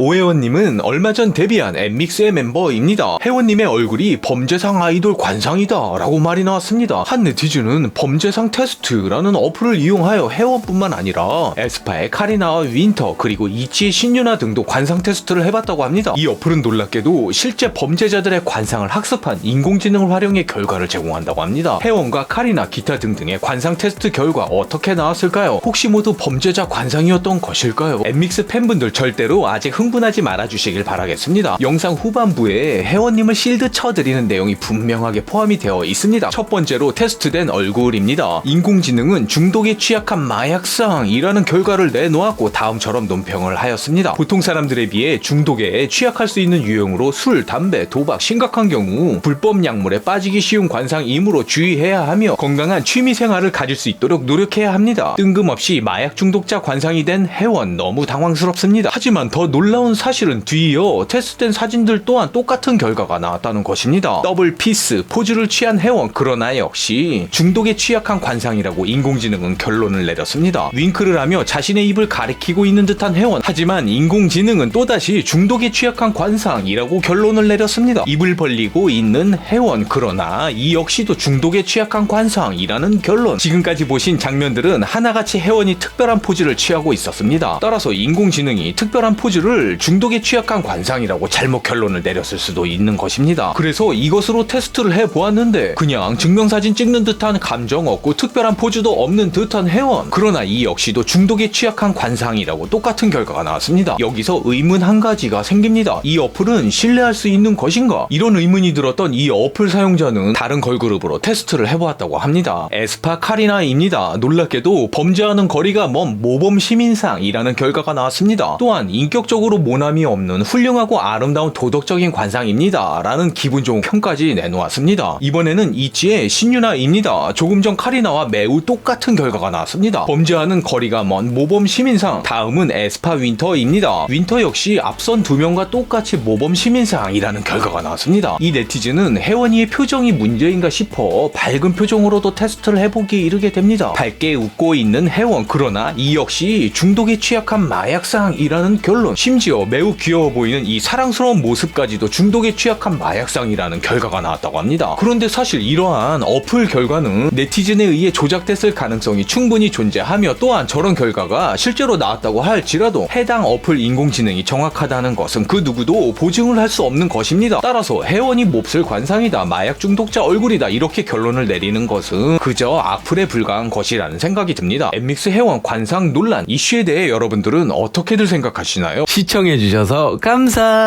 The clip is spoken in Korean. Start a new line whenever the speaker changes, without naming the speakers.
오혜원님은 얼마 전 데뷔한 엠믹스의 멤버입니다. 혜원님의 얼굴이 범죄상 아이돌 관상이다 라고 말이 나왔습니다. 한 네티즌은 범죄상 테스트라는 어플을 이용하여 혜원뿐만 아니라 에스파의 카리나와 윈터 그리고 이치의 신유나 등도 관상 테스트를 해봤다고 합니다. 이 어플은 놀랍게도 실제 범죄자들의 관상을 학습한 인공지능을 활용해 결과를 제공한다고 합니다. 혜원과 카리나 기타 등등의 관상 테스트 결과 어떻게 나왔을까요? 혹시 모두 범죄자 관상이었던 것일까요? 엠믹스 팬분들 절대로 아직 흥 분하지 말아주시길 바라겠습니다. 영상 후반부에 혜원님을 실드 쳐드리는 내용이 분명하게 포함이 되어 있습니다. 첫 번째로 테스트된 얼굴입니다. 인공지능은 중독에 취약한 마약상이라는 결과를 내놓았고 다음처럼 논평을 하였습니다. 보통 사람들에 비해 중독에 취약할 수 있는 유형으로 술, 담배, 도박, 심각한 경우 불법 약물에 빠지기 쉬운 관상이므로 주의해야 하며 건강한 취미 생활을 가질 수 있도록 노력해야 합니다. 뜬금없이 마약 중독자 관상이 된 혜원 너무 당황스럽습니다. 하지만 더 놀라 운 사실은 뒤이어 테스트된 사진들 또한 똑같은 결과가 나왔다는 것입니다. 더블 피스, 포즈를 취한 혜원 그러나 역시 중독에 취약한 관상이라고 인공지능은 결론을 내렸습니다. 윙크를 하며 자신의 입을 가리키고 있는 듯한 혜원 하지만 인공지능은 또다시 중독에 취약한 관상이라고 결론을 내렸습니다. 입을 벌리고 있는 혜원 그러나 이 역시도 중독에 취약한 관상이라는 결론 지금까지 보신 장면들은 하나같이 혜원이 특별한 포즈를 취하고 있었습니다. 따라서 인공지능이 특별한 포즈를 중독에 취약한 관상이라고 잘못 결론을 내렸을 수도 있는 것입니다. 그래서 이것으로 테스트를 해보았는데 그냥 증명사진 찍는 듯한 감정 없고 특별한 포즈도 없는 듯한 혜원 그러나 이 역시도 중독에 취약한 관상이라고 똑같은 결과가 나왔습니다. 여기서 의문 한 가지가 생깁니다. 이 어플은 신뢰할 수 있는 것인가? 이런 의문이 들었던 이 어플 사용자는 다른 걸그룹으로 테스트를 해보았다고 합니다. 에스파 카리나입니다. 놀랍게도 범죄하는 거리가 먼 모범 시민상이라는 결과가 나왔습니다. 또한 인격적으로 모남이 없는 훌륭하고 아름다운 도덕적인 관상입니다. 라는 기분 좋은 평까지 내놓았습니다. 이번에는 이치의 신유나입니다. 조금 전 카리나와 매우 똑같은 결과가 나왔습니다. 범죄하는 거리가 먼 모범 시민상 다음은 에스파 윈터입니다. 윈터 역시 앞선 두 명과 똑같이 모범 시민상이라는 결과가 나왔습니다. 이 네티즌은 혜원이의 표정이 문제인가 싶어 밝은 표정으로도 테스트를 해보기에 이르게 됩니다. 밝게 웃고 있는 혜원 그러나 이 역시 중독에 취약한 마약상이라는 결론 심지어 매우 귀여워 보이는 이 사랑스러운 모습까지도 중독에 취약한 마약상이라는 결과가 나왔다고 합니다. 그런데 사실 이러한 어플 결과는 네티즌에 의해 조작됐을 가능성이 충분히 존재하며 또한 저런 결과가 실제로 나왔다고 할지라도 해당 어플 인공지능이 정확하다는 것은 그 누구도 보증을 할 수 없는 것입니다. 따라서 혜원이 몹쓸 관상이다, 마약 중독자 얼굴이다 이렇게 결론을 내리는 것은 그저 악플에 불과한 것이라는 생각이 듭니다. 엠믹스 혜원 관상 논란 이슈에 대해 여러분들은 어떻게들 생각하시나요?
시청해주셔서 감사.